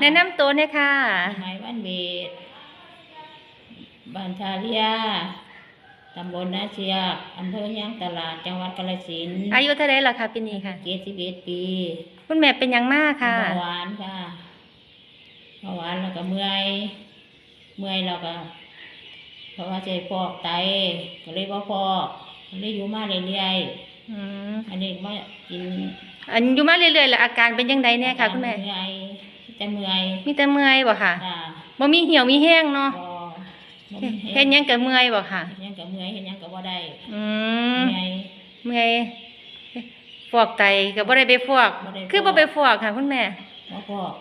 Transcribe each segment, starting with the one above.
แนะนำตัวเนี่ยค่ะไม้บ้านเบดบ้านชาเลียตำบลนาเชียกอำเภอย่างตลาด จังหวัดกาฬสินธุ์อายุเท่าไรล่ะคะปีนี้ค่ะเจ็ดสิบเอ็ดปี คุณแม่เป็นหยังมากค่ะเบาหวานค่ะเบาหวานแล้วก็เมื่อย เมื่อยแล้วก็ เพราะว่าใจฟอกไตก็เลยว่าฟอกก็เลยอยู่มาเรื่อยอืมๆอันนี้มากิน อันอยู่มาเรื่อยๆแล้วอาการเป็นยังไงเนี่ยค่ะ คุณแม่ เมื่อย จะเมื่อยมีแต่เมื่อยบ่ค่ะค่ะบ่มีเหี่ยวมีแห้งเนาะก็บ่มีเฮ็ดหยังก็เมื่อยบ่ค่ะ เฮ็ดหยังกับเมื่อยเฮ็ดหยังกับว่าได้อืมเมื่อยเมื่อยฟอกไตก็บ่ได้ไปฟอกบ่ได้ฟอกคือบ่ไปฟอกค่ะคุณแม่ว่าพอก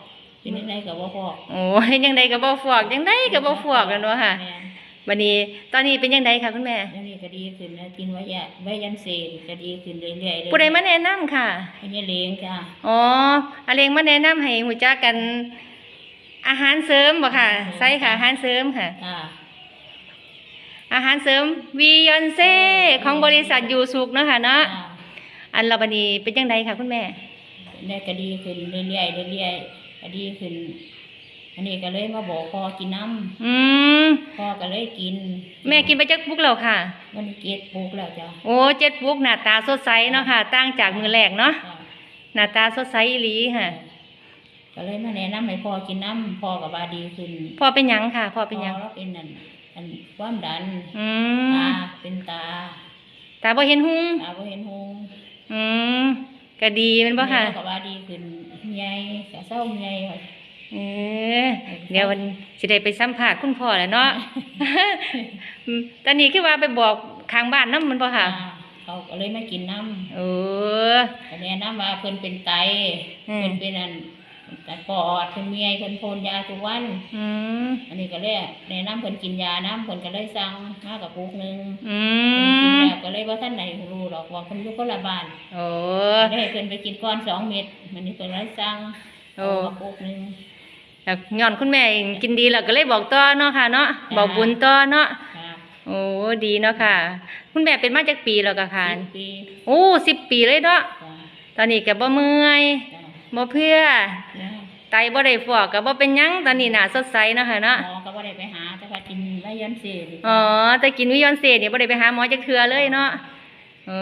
เป็นยังไงกับว่าพอกโอ้เฮ็ดยังไดก็บ่ฟอกยังไดก็บ่ฟอกกันเนาะค่ะแม่นบัดนี้ตอนนี้เป็นยังไงค่ะคุณแม่แล้วนี่ ก็ดีขึ้นนะกินไว้ยะไว้ยันเซนก็ดีขึ้นเรื่อยๆเลยผู้ใดมาแนะนำค่ะอันนี้เลี้ยงจ้าอ๋ออาเลงมาแนะนำให้หูจักกัน อาหารเสริมบ่ค่ะใช่ค่ะอาหารเสริมค่ะจ้าอาหารเสริมวียอนเซ่ของบริษัทยูสุกเนาะค่ะเนาะจ้าอันเราบัดนี้เป็นยังไงค่ะคุณแม่ได้ก็ดีขึ้นเรื่อยๆเรื่อยๆก็ดีขึ้น อันนี้ก็เลยมาบอกพ่อกินน้อืมำพ่อก็เลยกินแม่กินไปจักปุกแล้วค่ะ มันเกลียดปลูกแล้วจ้าโอ้เจ็ดปุกหน้าตาสดใสเนาะค่ะต่างจากมือแรกเนาะจ้าหน้าตาสดใสอีหลีค่ะก็เลยมาแนะนำให้พ่อกินน้ำพ่อก็ว่าดีขึ้นพ่อเป็นหยังค่ะพ่อเป็นหยังพ่อเราเป็นนั่นอันความดันอืมตาเป็นตาตาบ่เห็นหุงตาบ่เห็นหงอืมก็ดีแมันบ่ค่ะแม่ก็ว่าดีขึ้นใหญ่ก็เศร้าใหญ่ค่ะ เออเดี๋ยววันสิได้ไปสัมภาษณ์คุณพ่อแหล้วเนาะอืมตอนนี้คือว่าไปบอกข้างบ้านนำมันบ่ค่ะอ่าเขาก็เลยมากินน้เออำก็แนะนำว่าเพิ่นเป็นไตอืมเพิ่นเป็นอันแต่ปอดเพิ่นเมียเพิ่นโพนยาทุกวันอืมอันนี้ก็เลยแนะนำเพิ่นกินยาน้ำเพิ่นก็เลยสั่งมากับปุกหนึงอืเพิ่นกินมแล้วก็เลยว่าท่านไหนรู้หรอกว่าเพิ่นอยู่คนละบ้านโอ้ได้ให้เพิ่นไปกินก้อนสองเม็ดมันนี่เพิ่นเลยสั่งโอ้เอามาปุกหนึง แล้วย้อนคุณแม่เองกินดีแล้วก็เลยบอกต่อเนาะค่ะเนาะจ้าบอกบุญต่อเนาะค่ะโอ้ดีเนาะค่ะ คุณแม่เป็นมาจากปีแล้วก็ค่ะสิบปีโอ้สิบปีเลยเนาะจ้าตอนนี้ก็บ่เมื่อยจ้าบ่เพลียจ้าไตบ่ได้ฟอกก็บ่เป็นหยังตอนนี้หน้าสดใสเนาะค่ะเนาะหมอก็บ่ได้ไปหาแต่ว่ากินไว้ยันเสพอ๋อแต่กินวิยอนเซนี่บ่ได้ไปหาหมอจักเทื่อเลยเนาะโอ้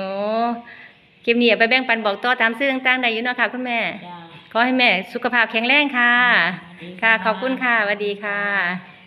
คลิปนี้เอาไปแบ่งปันบอกต่อตามสื่อต่างๆได้อยู่เนาะค่ะ คุณแม่จ้า ขอให้แม่สุขภาพแข็งแรงค่ะสวัสดีค่ะ ขอบคุณค่ะสวัสดีค่ะ